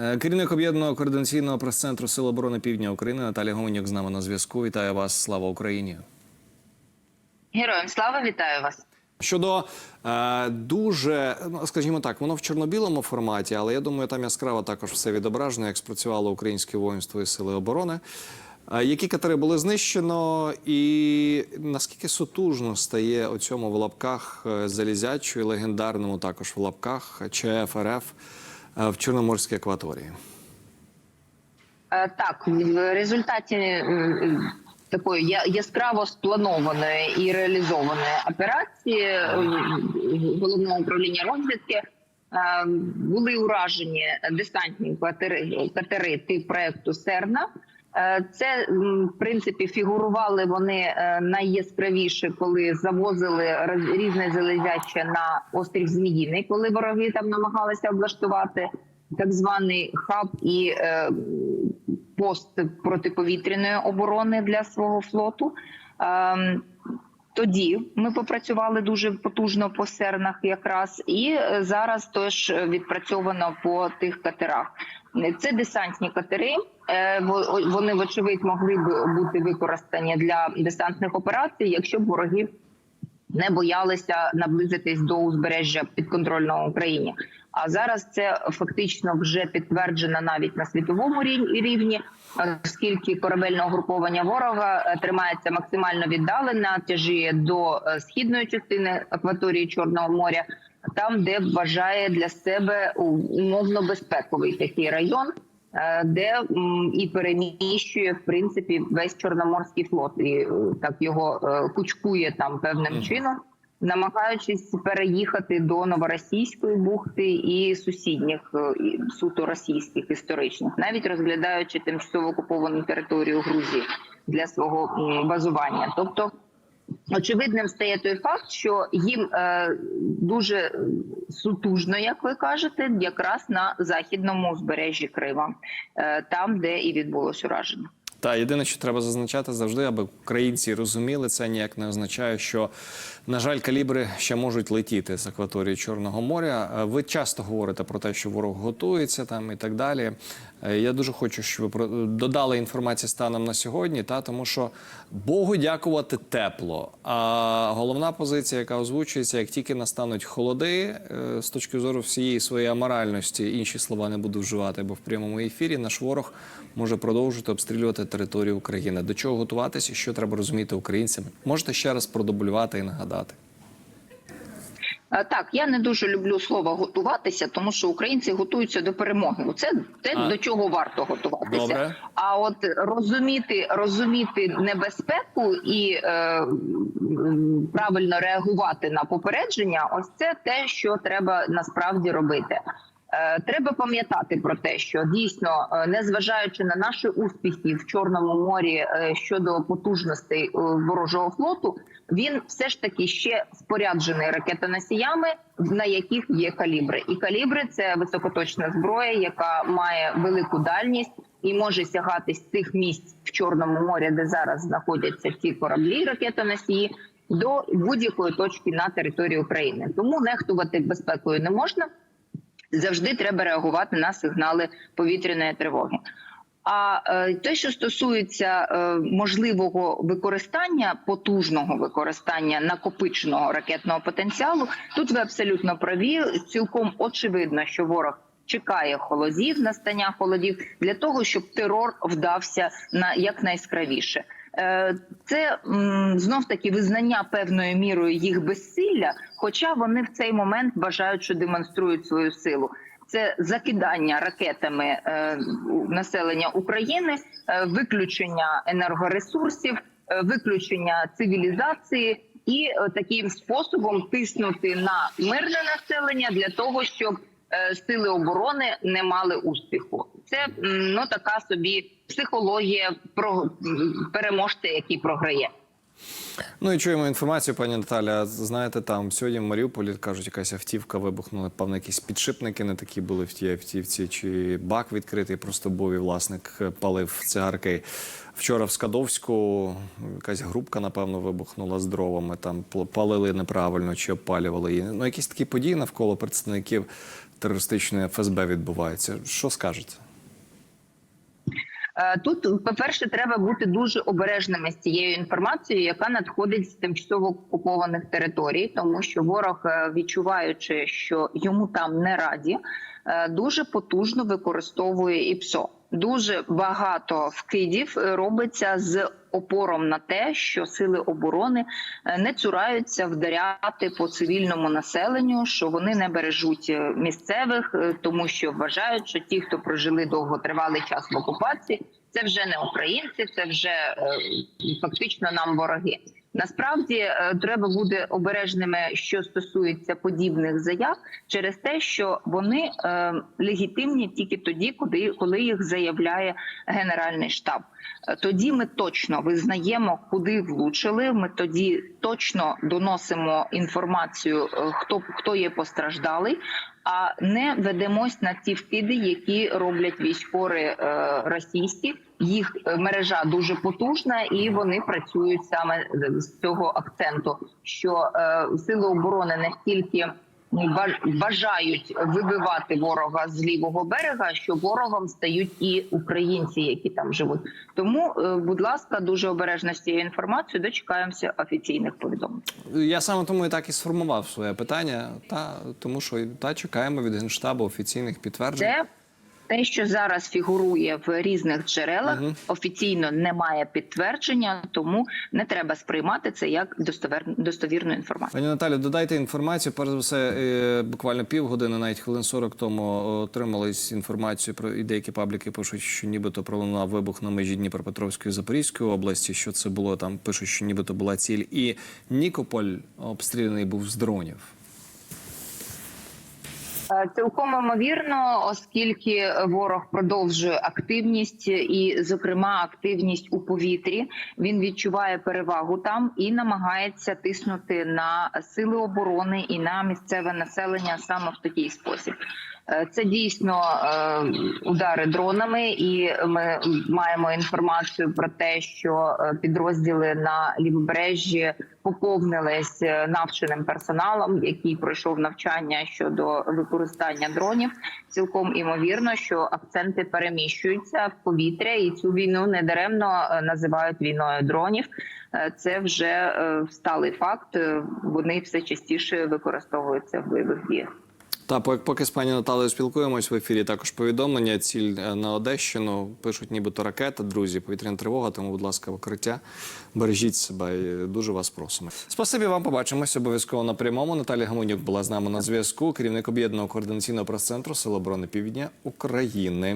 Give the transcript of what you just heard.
Е, Керівник об'єднаного координаційного прес-центру Сил оборони Півдня України Наталія Гоменюк з нами на зв'язку. Вітаю вас. Слава Україні. Героям слава вітаю вас. Щодо е, дуже, ну, скажімо так, воно в чорно-білому форматі, але я думаю, там яскраво також все відображено, як спрацювало українське воїнство і сили оборони. Е, які катери були знищено, і наскільки сутужно стає у цьому в лапках е, залізячу і легендарному також в лапках ЧФ РФ в Чорноморській акваторії? Е, Так, в результаті такої яскраво спланованої і реалізованої операції м, головного управління розвідки е, були уражені десантні катери, катери тип проекту Серна. Е, Це в принципі фігурували вони е, найяскравіше, коли завозили різне залезяче на острів Зміїний, коли вороги там намагалися облаштувати так званий хаб і е, пост протиповітряної оборони для свого флоту. Ем, тоді ми попрацювали дуже потужно по сернах, якраз і зараз теж відпрацьовано по тих катерах. Це десантні катери. е, Вони, вочевидь, могли б бути використані для десантних операцій, якщо б вороги не боялися наблизитись до узбережжя підконтрольного Україні. А зараз це фактично вже підтверджено навіть на світовому рів- рівні, оскільки корабельне угруповання ворога е, тримається максимально віддалено, тяжіє до е, східної частини акваторії Чорного моря, там, де вважає для себе умовно безпековий такий район. е, Де і переміщує в принципі весь чорноморський флот, і е, так його е, кучкує там певним чином, намагаючись переїхати до новоросійської бухти і сусідніх і суто російських історичних, навіть розглядаючи тимчасово окуповану територію Грузії для свого базування. Тобто очевидним стає той факт, що їм е, дуже сутужно, як ви кажете, якраз на західному узбережжі Крима, е, там, де і відбулось ураження. Та єдине, що треба зазначати завжди, аби українці розуміли, це ніяк не означає, що на жаль, калібри ще можуть летіти з акваторії Чорного моря. Е, Ви часто говорите про те, що ворог готується там і так далі. Е, Я дуже хочу, щоб ви додали інформації станом на сьогодні, та тому що Богу дякувати тепло. А головна позиція, яка озвучується, як тільки настануть холоди, е, з точки зору всієї своєї аморальності, інші слова не буду вживати, бо в прямому ефірі наш ворог може продовжити обстрілювати територію України. До чого готуватися, що треба розуміти українцям? Можете ще раз продублювати і нагадати. Е, Так, я не дуже люблю слово готуватися, тому що українці готуються до перемоги. Це те, А. до чого варто готуватися. Добре. А от розуміти, розуміти небезпеку і е, правильно реагувати на попередження, ось це те, що треба насправді робити. Е, Треба пам'ятати про те, що дійсно, е, незважаючи на наші успіхи в Чорному морі е, щодо потужностей ворожого флоту, він все ж таки ще споряджений ракетоносіями, на яких є калібри. І калібри це високоточна зброя, яка має велику дальність і може сягати з тих місць в Чорному морі, де зараз знаходяться ці кораблі ракетоносії, до будь-якої точки на території України. Тому нехтувати безпекою не можна завжди треба реагувати на сигнали повітряної тривоги. А е, те, що стосується е, можливого використання потужного використання накопиченого ракетного потенціалу, тут ви абсолютно праві. Цілком очевидно, що ворог чекає холодів, настання холодів для того, щоб терор вдався на якнайскравіше. Е, Це знов таки визнання певною мірою їх безсилля, хоча вони в цей момент вважають, що демонструють свою силу. Це закидання ракетами е, населення України, е, виключення енергоресурсів, виключення цивілізації і таким способом тиснути на мирне населення для того, щоб сили оборони не мали успіху. Це ну така собі психологія про переможця, який програє. Ну і чуємо інформацію, пані Наталя. Знаєте, там сьогодні в Маріуполі кажуть, якась автівка вибухнула, певно, якісь підшипники не такі були в тій автівці, чи бак відкритий, просто був і власник е, палив цигарки. Вчора в Скадовську якась групка, напевно, вибухнула з дровами. Там палили неправильно чи обпалювали її. Ну, якісь такі події навколо представників терористичної ФСБ відбувається. Що скажете? Е, Тут, по-перше, треба бути дуже обережними з цією інформацією, яка надходить з тимчасово окупованих територій, тому що ворог, е, відчуваючи, що йому там не раді, е, дуже потужно використовує ІПСО. Дуже багато вкидів е, робиться з опором на те, що сили оборони е, не цураються вдаряти по цивільному населенню, що вони не бережуть е, місцевих, тому що вважають, що ті, хто прожили довготривалий час в окупації, це вже не українці, це вже фактично нам вороги. Насправді е, треба бути обережними, що стосується подібних заяв, через те, що вони е, легітимні тільки тоді, коли, їх заявляє Генеральний штаб. Е, Тоді ми точно визнаємо, куди влучили. Ми тоді точно доносимо інформацію, хто хто є постраждалий, а не ведемось на ті вкиди, які роблять військові е, російські. Їх е, мережа дуже потужна, і вони працюють саме з цього акценту, що е, сили оборони не стільки ба- бажають вибивати ворога з лівого берега, що ворогом стають і українці, які там живуть. Тому, е, будь ласка, дуже обережно з цією інформацією. Дочекаємося офіційних повідомлень. Я саме тому і так і сформував своє питання, та тому що та чекаємо від генштабу офіційних підтверджень. Це те, що зараз фігурує в різних джерелах, Мгм. офіційно немає підтвердження, тому не треба сприймати це як достовер... достовірну інформацію. Пані Наталі, додайте інформацію. Перш за все, е, буквально півгодини, навіть хвилин 40 тому отримались інформацію про і деякі пабліки пишуть, що нібито пролунав вибух на межі Дніпропетровської і Запорізької області. Що це було там? Пишуть, що нібито була ціль. І Нікополь обстріляний був з дронів. Е, Цілком ймовірно, оскільки ворог продовжує активність, і, зокрема, активність у повітрі, він відчуває перевагу там і намагається тиснути на сили оборони і на місцеве населення саме в такий спосіб. Е, Це дійсно е, удари дронами, і ми маємо інформацію про те, що е, підрозділи на лівобережжі поповнились навченим персоналом, який пройшов навчання щодо використання дронів. Цілком імовірно, що акценти переміщуються в повітря, і цю війну недаремно називають війною дронів. Це вже сталий факт. Вони все частіше використовуються в бойових діях. Та поки з пані Наталею спілкуємось в ефірі. Також повідомлення. Ціль е, на Одещину пишуть, нібито ракета. Друзі, повітряна тривога. Тому, будь ласка, укриття. Бережіть себе. Дуже вас просимо. Спасибі вам. Побачимось обов'язково на прямому. Наталія Гамонюк була з нами на зв'язку. Керівник об'єднаного координаційного прес-центру Сил оборони Півдня України.